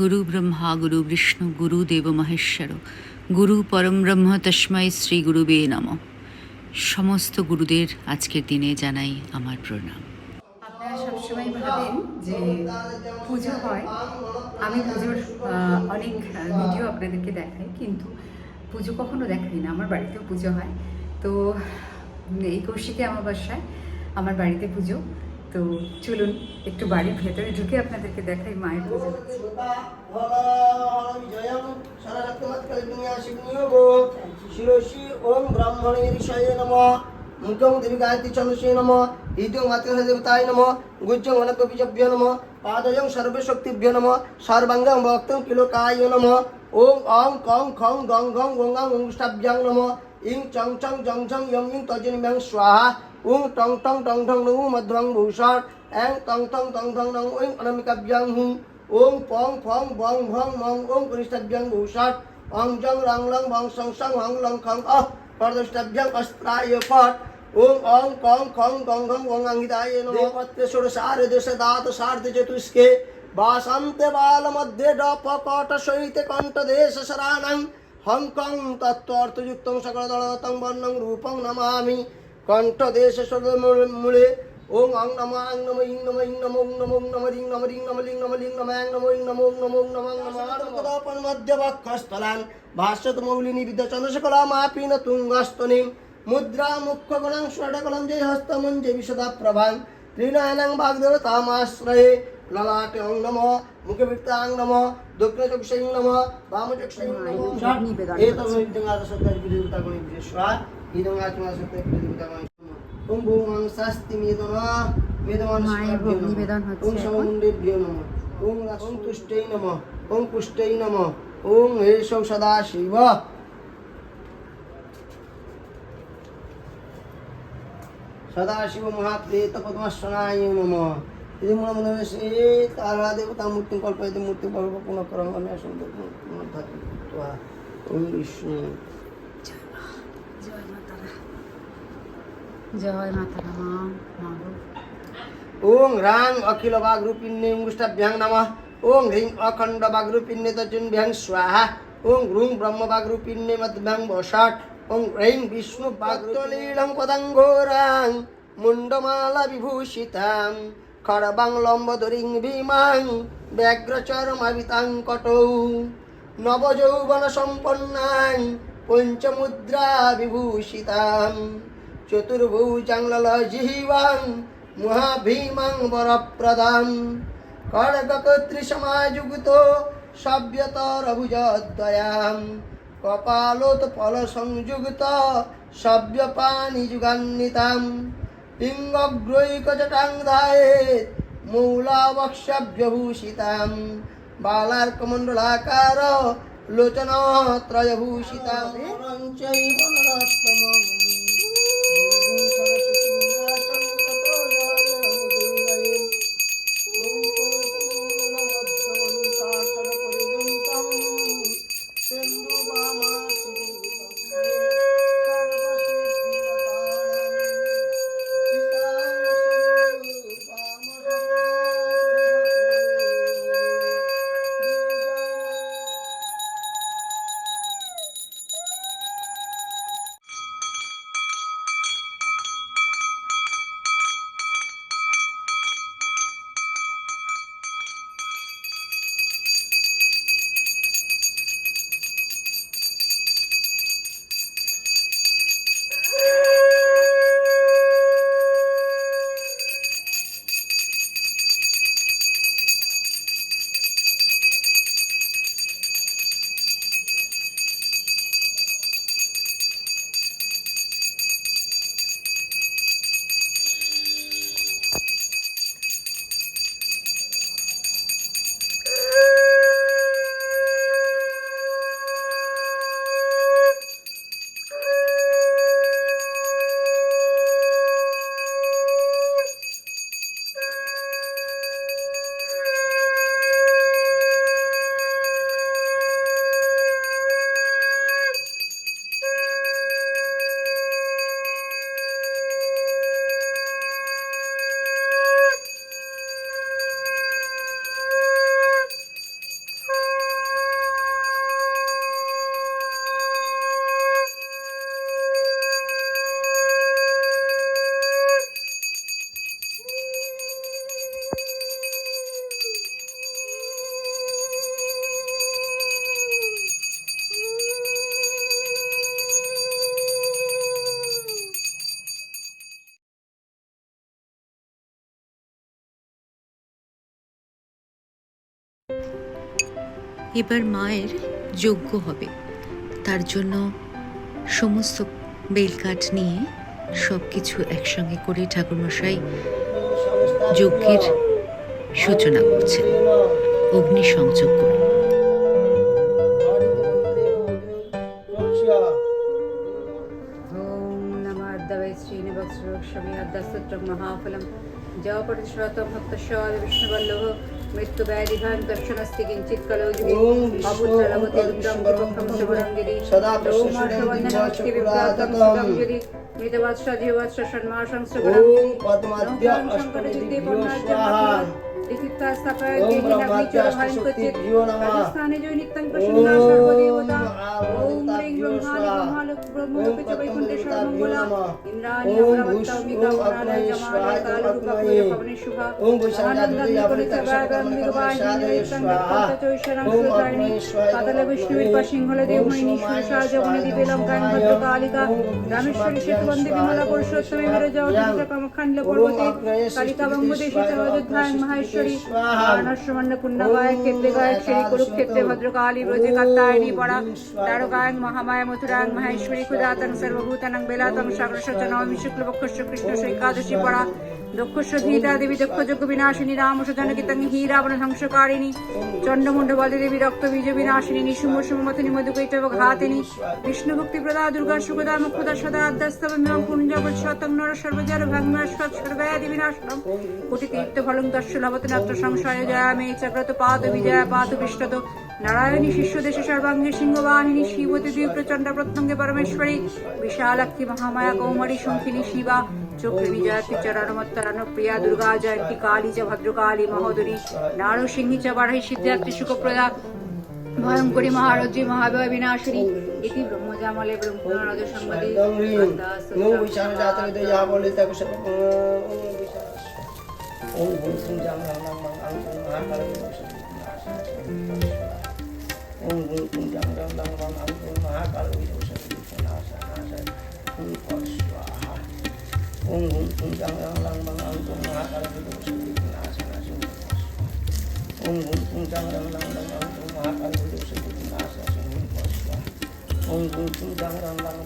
গুরু ব্রহ্মা গুরু বিষ্ণু গুরু দেব মহেশ্বর গুরু পরম ব্রহ্ম তস্মাই শ্রী গুরুবে নম সমস্ত গুরুদের আজকের দিনে জানাই আমার প্রণাম। আপনারা সবসময় ভাবেন যে পুজো হয়। আমি পুজোর অনেক ভিডিও আপনাদেরকে দেখাই, কিন্তু পুজো কখনো দেখাই না। আমার বাড়িতেও পুজো হয়। তো এই কৌশিকে আমার বাসায়, আমার বাড়িতে পুজো। তো চলুন একটু বাড়ির ভেতরে ঢুকে আপনাদেরকে দেখাই মায়ের পুজো। শিরোষি ওম ব্রাহ্মণে ঋষয়ে নম। মুখং চন্দ্রশে নম। ইদং গুজ্জং অনকবিজভ্য নম। পাদয়ং সর্বশক্তিভ্য নম। সর্বাঙ্গং ভক্তং কিলোকায় নম। ওং অং কং খং গং গং গঙ্গাং অঙ্গুষ্ঠাভ্যাং নম। ইং চং চং জং ঝং ইং ইং তজনিম্যাং স্বাহা। ओं टंग टंग टंग ठंग नऊ मध्वंग भूषण ऐं टंग टंग टंग ठंग नऊ ऐं अनमिकव्यं हुं ओं पौं फौं बौं भौं मौं ओं कनिष्ठभ्यं भूषण औं जं रं लं वं सं सं हं लं खं अः प्रदुष्टभ्यं अस्त्राय फट् ओम ओम कौं खौं गौं घं गौं अंगिताय नमो पत्रे षोडशार्ध सदात सार्ध चतुष्के वासन्ते बालमध्ये डपकटशैते कण्ठदेशशराणं हङ्कं तत्त्वार्थयुक्तं सकलदलतं वर्णं रूपं नमामि কণ্ঠ দেশ মূলে ওং অং নম আং নম ইং নম ইং নম ওং নম ওং নম রিং নম রিং নম লিং নম লিং নম অ্যাং নম ইং নম ওং নম ওং নম নম তদপন মধ্য বক্ষস্থলান ভাষ্যত মৌলিনী বিদ্য চন্দ্রশকলা মাপিন তুঙ্গস্তনিম মুদ্রা মুখ্য গণং ষডকলম জয় হস্তমন জয় বিশদা প্রভাং। ত্রিনয়নং বাগদেবতামাশ্রয়ে ললাটে অং নম মুখে বৃত্তাং নম দক্ষিণ চক্ষুষং নম বাম চক্ষুষং নম। নিবেদন এতম ইদমা তোমার সাথে প্রতিযোগিতা ওম ভৌমাং শাস্তি মেদন মেদমান ওম সমুণ্ডেভ্যো নম ওম ওম তুষ্টই নম ওম পুষ্টই নম ওম হেষৌ সদা শিব सदाशिव महात्वेत पद्मश्वनाय नम यदि मूल मनवे तारा देवता मूर्ति कल्पयति मूर्ति कल्प पुनः करंग पुनः ओम विष्णु ওং রাং অখিল বাগরূপিণ্যে মুষ্টাভ্যাং নমঃ। ওং হ্রিং অখণ্ড বাগরূপিণ্যে তজুনভ্যাং স্বাহা। ওং রুং ব্রহ্ম বাগরূপিণ্যে মধ্যভ্যাং বষাট ওং হ্রৈং বিষ্ণু বাগতলীলং পদাঙ্গোরাং মুন্ডমালা বিভূষিতাং। খড়বাং নবযৌবন সম্পন্নাং পঞ্চমুদ্রা বিভূষিতাং চতুর্ভুজাং ললজিহিবাং মহাভীমাং বরপ্রদাম খড়গকত্রিসমাযুক্ত সভ্যতরভুজদ্বয়াম কপালোত ফল সংযুক্ত সভ্যপানি যুগান্বিতাম। পিঙ্গগ্রৈকজটাং ধায়েত মূলাবক্ষভ্যভূষিতাম বালার্কমণ্ডলাকার লোচনত্রয়ভূষিতাম। এবার মায়ের যোগ্য হবে। তার জন্য সমস্ত বেলকাঠ নিয়ে সব কিছু একসঙ্গে করে ঠাকুরমশাই যজ্ঞের সূচনা করছেন। অগ্নি সংযোগ श्रीनिवत्समी अद्दस्तत्रं महाफलं जपटिश्रतं भक्तशाल विष्णुवल्लभ मृत्युव्याधिभां दर्शनस्ति किञ्चित् कलौ युगे ॐ विष्णु अपुत्रलवते रुद्रं विपक्षं शुभरङ्गिरि सदा रोमाशवन्दनमस्ति विभ्रातं प्रसन्नं सुतं युधि मृतवत्स जीवत्स षण्मासं ॐ सुभरङ्गिरि पद्माद्य शङ्करजित्ते अष्टमिभ्यो पौर्णाद्य लिखित्वा स्थापयेत् अग्निचोरहारिं क्वचित् राजस्थाने जो नित्यं प्रसन्ना सर्वदेवता ॐ ह्रीं ब्रह्मादि ब्रह्मालोक ब्रह्मलोके च वैकुण्ठे सर्वमङ्गला इन्द्राणि अमरावत्तमिका वरालय जमालयकालरूपकुय पवनिशुभा आनन्दम्बिकलितवागन्धिकवाहिनीरैस्तङ्गत्तचोशरं पातलविष्णुविर्वा सिंहलदेवमयिनी सुरसाजमुनिदिपेलं गानभद्रकालिका रामेश्वरी सेतुवन्दे विमला पुरुषोत्तमे विरजावतीन्द्रकामखाण्डलपर्वते कालिका बङ्गदेशे च अयोध्यायां महेश्वर ভদ্রকালিকা মানসমান্য পুণ্যগায় ক্ষেত্রে গায়ক শ্রী কুরুক্ষেত্রে ভদ্রকালী ব্রজে কাত্তায়নী পড়া তারকায়ং মহামায় মথুরাং মাহেশ্বরী ক্ষুদাতং সর্বভূতানং বেলাতং সাগরস্য চ নবমী শুক্লপক্ষস্য কৃষ্ণস্য পড়া দক্ষস্য ধীতা দেবী দক্ষ যজ্ঞ বিনাশিনী রামস জনকিতং হি রাবণ ধ্বংসকারিণী চণ্ডমুণ্ড বলে দেবী রক্ত বীজ বিনাশিনী নিশুম্ভ সুমথনি মধুকৈটব ঘাতিনী বিষ্ণু ভক্তি প্রদা দুর্গা সুখদা মুখদা সদা আদ্যস্তবং পুঞ্জ শতং নর সর্বজর ভগ্নস্বৎ সর্বয়াদি বিনাশনম কোটি তীর্থ ফলং দর্শ লবত নাত্র সংশয় জয়া মে চক্রত পাত বিজয়া পাত বিষ্টত নারায়ণী শিষ্য দেশে সর্বাঙ্গে সিংহবাহিনী শিবতী দুই প্রচণ্ড প্রত্যঙ্গে পরমেশ্বরী, বিশালাক্ষী মহামায়া কৌমারী শঙ্কিনী শিবা চক্রী বিজয়ী চরণমত্তরণ, প্রিয়া দুর্গা জয়ন্তী কালী চ ভদ্রকালী মহোদরী, নারসিংহী চ বারাহী সিদ্ধার্থী সুখপ্রদা, ভয়ঙ্করী মহারজ্জী মহাবয় বিনাশিনী। এটি ব্রহ্মজামলে ব্রহ্মণাদ সম্মতি ওই বলছেন যে আমরা Unggul kundang dang bang angkul maha kalau itu sebelum penasa nasa kulkos. Unggul kundang dang bang angkul maha kalau itu sebelum penasa nasa kulkos. Unggul kundang dang bang angkul maha kalau itu sebelum penasa kulkos waha. Unggul kundang dang bang.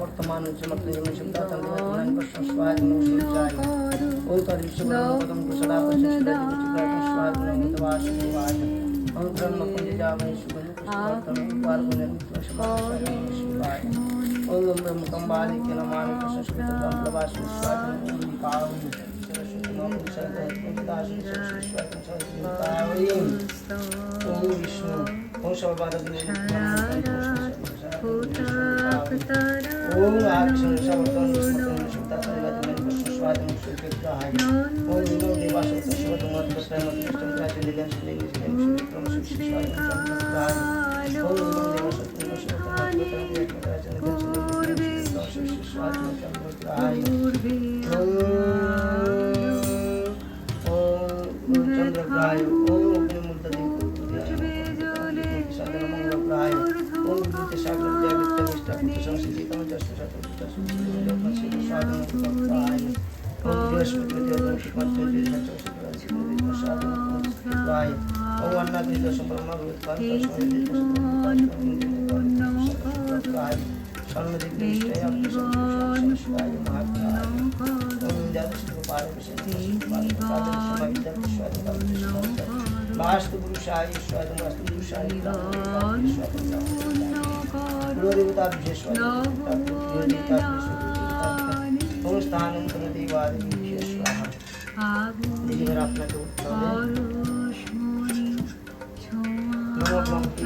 वर्तमान समर्थ जन शब्द तंत्र विष्णु स्वाय नमः शिवाय ओम तरि विश्वं पदं कुशला पश्चिदा स्वाय नमः वासुदेवाय ओम ब्रह्म पुंज जामहि सुगंध पुष्पवर्धन पार्वण शिवाय ओम ब्रह्म कंबाली के नमामि कृष्ण सुकृत ब्रह्म वासु स्वाय नमः कावि ओम विष्णु ओम सर्वपाद ओम आक्षण सर्वतन स्मृतन शुद्धा सर्वतन विष्णु स्वादन सुकृताय ओम विनो देवा सत्य शिवतम मत प्रसन्न मत कृष्ण प्राचीन दिगन सुने निष्ठेम सुक्रम सुक्षि स्वादन संकृताय ओम विनो देवा सत्य शिवतम मत प्रसन्न मत प्राचीन दिगन চন্দ্রগ্রায় ও অগ্নিমূর্তি সাধনমঙ্গলপ্রায় ও ভূতে সাগর জাগৃত্যনিষ্ঠা সংসিজিতম চষ্টু সাধনপ্রায় ও বৃহস্পতি ও অন্নাদিত সম্ভ্রম উৎপাদ মাস্তু পুরুষায় ঈশ্বর মাস্তু পুরুষায় দেবতাভ্যেশ সংস্থান কোনো দেবাদেবীভ্যেশ নিজেদের আপনাকে উত্তর নমঃ ভক্তি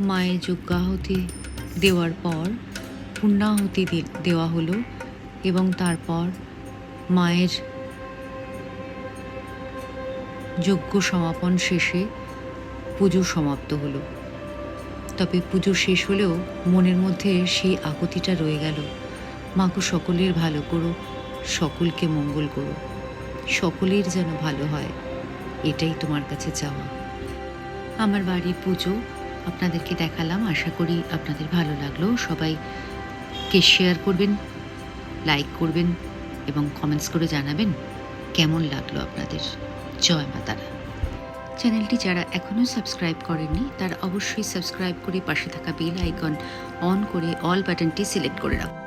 মায়ের যজ্ঞাহতি দেওয়ার পর পূর্ণাহতি দেওয়া হলো এবং তারপর মায়ের যজ্ঞ সমাপন শেষে পুজো সমাপ্ত হলো। তবে পুজো শেষ হলেও মনের মধ্যে সেই আকুতিটা রয়ে গেল। মাকে সকলের ভালো করো, সকলকে মঙ্গল করো, সকলের যেন ভালো হয়, এটাই তোমার কাছে চাওয়া। আমার বাড়ির পুজো আপনাদেরকে দেখালাম। আশা করি আপনাদের ভালো লাগল। সবাইকে শেয়ার করবেন লাইক করবেন এবং কমেন্টস করে জানাবেন কেমন লাগল আপনাদের। জয় মাতারা চ্যানেলটি যারা এখনও সাবস্ক্রাইব করেননি, তারা অবশ্যই সাবস্ক্রাইব করে পাশে থাকা বেল আইকন অন করে অল বাটনটি সিলেক্ট করে রাখুন।